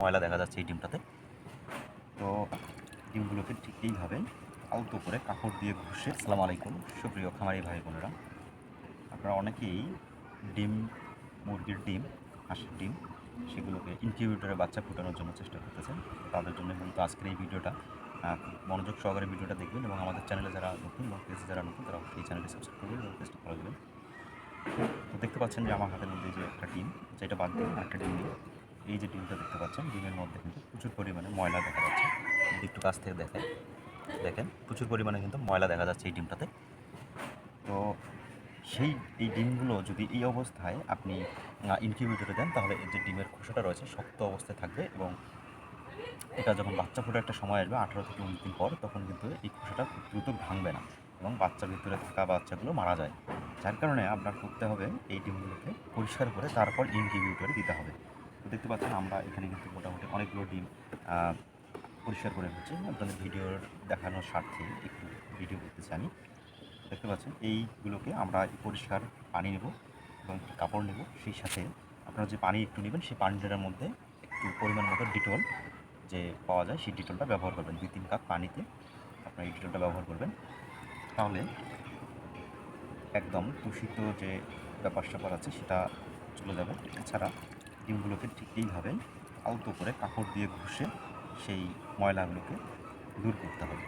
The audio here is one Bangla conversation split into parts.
ময়লা দেখা যাচ্ছে এই ডিমটাতে। তো ডিমগুলোকে ঠিক এইভাবে আলতো করে কাপড় দিয়ে ঘষে সালাম আলাইকুম, সুপ্রিয় খামারি ভাই বোনেরা। আপনারা অনেকেই ডিম, মুরগির ডিম, হাঁসের ডিম, সেগুলোকে ইনকিউবেটরে বাচ্চা ফোটানোর জন্য চেষ্টা করতেছেন। তাদের জন্য কিন্তু আজকের এই ভিডিওটা মনোযোগ সহকারে ভিডিওটা দেখবেন এবং আমাদের চ্যানেলে যারা নতুন এবং পেজে যারা নতুন, তারা এই চ্যানেলটি সাবস্ক্রাইব করবেন এবং পেজটা ফলো দেবেন। তো দেখতে পাচ্ছেন যে আমার হাতের মধ্যে যে একটা ডিম, যেটা বাদ দিয়ে একটা ডিম নিয়ে এই যে ডিমটা দেখতে পাচ্ছেন, ডিমের মধ্যে কিন্তু প্রচুর পরিমাণে ময়লা দেখা যাচ্ছে। যদি একটু কাছ থেকে দেখেন দেখেন, প্রচুর পরিমাণে কিন্তু ময়লা দেখা যাচ্ছে এই ডিমটাতে। তো সেই এই ডিমগুলো যদি এই অবস্থায় আপনি ইনকিউবেটরে দেন, তাহলে এই যে ডিমের খোসাটা রয়েছে, শক্ত অবস্থায় থাকবে এবং এটা যখন বাচ্চা ফোটার একটা সময় আসবে, আঠারো থেকে উনিশ দিন পর, তখন কিন্তু এই খোসাটা খুব দ্রুত ভাঙবে না এবং বাচ্চার ভিতরে থাকা বাচ্চাগুলো মারা যায়। যার কারণে আপনার করতে হবে এই ডিমগুলোকে পরিষ্কার করে তারপর ইনকিউবেটরে দিতে হবে। তো দেখতে পাচ্ছেন আমরা এখানে কিন্তু মোটামুটি অনেকগুলো ডিম পরিষ্কার করে ফেলছি। আপনাদের ভিডিওর দেখানোর স্বার্থে একটু ভিডিও করতেছি আমি। দেখতে পাচ্ছেন, এইগুলোকে আমরা পরিষ্কার পানি নেব এবং কাপড় নেব। সেই সাথে আপনারা যে পানি একটু নেবেন, সেই পানিটার মধ্যে একটু পরিমাণ মতো ডিটল যে পাওয়া যায়, সেই ডিটলটা ব্যবহার করবেন। দুই, তিন কাপ পানিতে আপনারা এই ডিটলটা ব্যবহার করবেন। তাহলে একদম দূষিত যে ব্যাপার স্যাপার আছে, সেটা চলে যাবে। এছাড়া ডিমগুলোকে ঠিক এইভাবে আলতো করে কাপড় দিয়ে ঘষে সেই ময়লাগুলোকে দূর করতে হবে।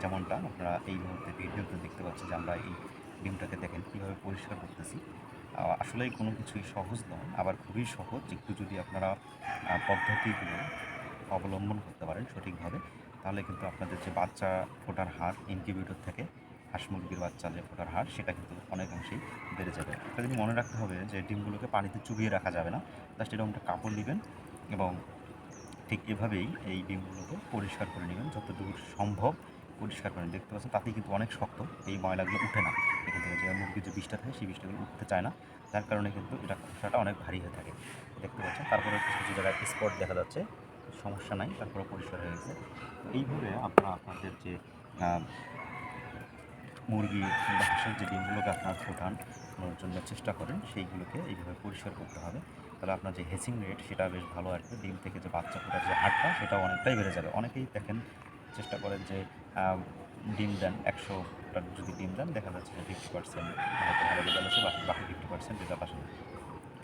যেমনটা আপনারা এই মুহূর্তে ভিডিওতে দেখতে পাচ্ছেন যে আমরা এই ডিমটাকে দেখেন কীভাবে পরিষ্কার করতেছি। আসলেই কোনো কিছুই সহজ নয়, আবার খুবই সহজ। একটু যদি আপনারা পদ্ধতিগুলো অবলম্বন করতে পারেন সঠিকভাবে, তাহলে কিন্তু আপনাদের যে বাচ্চা ফোটার হার ইনকিউবেটর থেকে হাঁস মুরগির বাচ্চা যে ফোটার হার সেটা কিন্তু অনেকাংশেই বেড়ে যাবে। একটা জিনিস মনে রাখতে হবে যে ডিমগুলোকে পানিতে চুবিয়ে রাখা যাবে না, জাস্ট এরকম একটা কাপড় নেবেন এবং ঠিক এভাবেই এই ডিমগুলোকে পরিষ্কার করে নেবেন। যতদূর সম্ভব পরিষ্কার করে দেখতে পাচ্ছেন, তাতেই কিন্তু অনেক শক্ত এই ময়লাগুলো উঠে না। এখান থেকে যে মুরগির যে বিষটা থাকে, সেই বিষটাগুলো উঠতে চায় না। যার কারণে কিন্তু এটা খোসাটা অনেক ভারী হয়ে থাকে। দেখতে পাচ্ছেন, তারপরে কিছু কিছু জায়গায় স্পট দেখা যাচ্ছে। সমস্যা নাই তারপরে পরিষ্কার হয়ে গেছে। এইভাবে আপনারা আপনাদের যে মুরগি কিংবা হাঁসের যে ডিমগুলোকে আপনার ফোটানোর জন্য চেষ্টা করেন, সেইগুলোকে এইভাবে পরিষ্কার করতে হবে। তাহলে আপনার যে হেসিং রেট সেটা বেশ ভালো আসবে ডিম থেকে যে বাচ্চা ফোটার যে হারটা সেটাও অনেকটাই বেড়ে যাবে। অনেকেই দেখেন চেষ্টা করেন যে ডিম দেন একশোটা যদি ডিম দেন, দেখা যাচ্ছে যে ফিফটি পার্সেন্ট ভালো রেজাল্ট আছে বাকি বাকি ফিফটি পার্সেন্ট রেজাল্ট আসে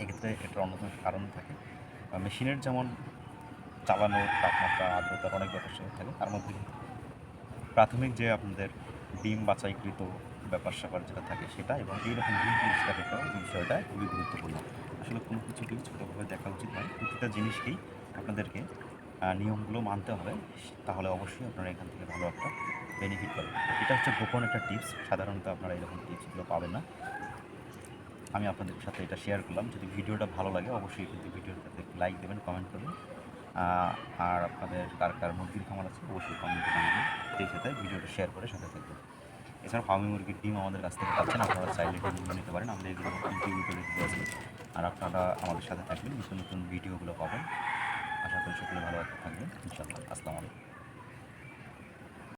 এক্ষেত্রে এটার অন্যতম কারণ থাকে মেশিনের যেমন চালানোর তাপমাত্রা, আর্দ্রতার অনেক স্যাপার থাকে, তার মধ্যে প্রাথমিক যে আপনাদের ডিম বাছাইকৃত ব্যাপার স্যাপার যেটা থাকে সেটা এবং এইরকম ডিম পরিষ্কার এটা বিষয়টা খুবই গুরুত্বপূর্ণ। আসলে কোনো কিছুকেই ছোটোভাবে দেখা উচিত নয়, প্রতিটা জিনিসকেই আপনাদেরকে নিয়মগুলো মানতে হবে, তাহলে অবশ্যই আপনারা এখান থেকে ভালো একটা বেনিফিট পাবেন। এটা হচ্ছে গোপন একটা টিপস সাধারণত আপনারা এরকম টিপসগুলো পাবেন না। আমি আপনাদের সাথে এটা শেয়ার করলাম। যদি ভিডিওটা ভালো লাগে অবশ্যই কিন্তু ভিডিওটাতে লাইক দেবেন কমেন্ট করবেন। আর আপনাদের কার কার মুরগির খামার আছে, অবশ্যই কমেন্টে জানাবেন। সেই সাথে ভিডিওটা শেয়ার করে সাথে থাকবেন। এছাড়া ফার্মি মুরগির ডিম আমাদের কাছ থেকে পাচ্ছেন, আপনারা চাইলে ডিমগুলো নিতে পারেন। আমরা এগুলো দেখতে পারবেন আর আপনারা আমাদের সাথে থাকবেন নতুন নতুন ভিডিওগুলো পাবেন। আশা করি সকলে ভালো থাকবেন। ইনশাআল্লাহ, আসসালামু আলাইকুম।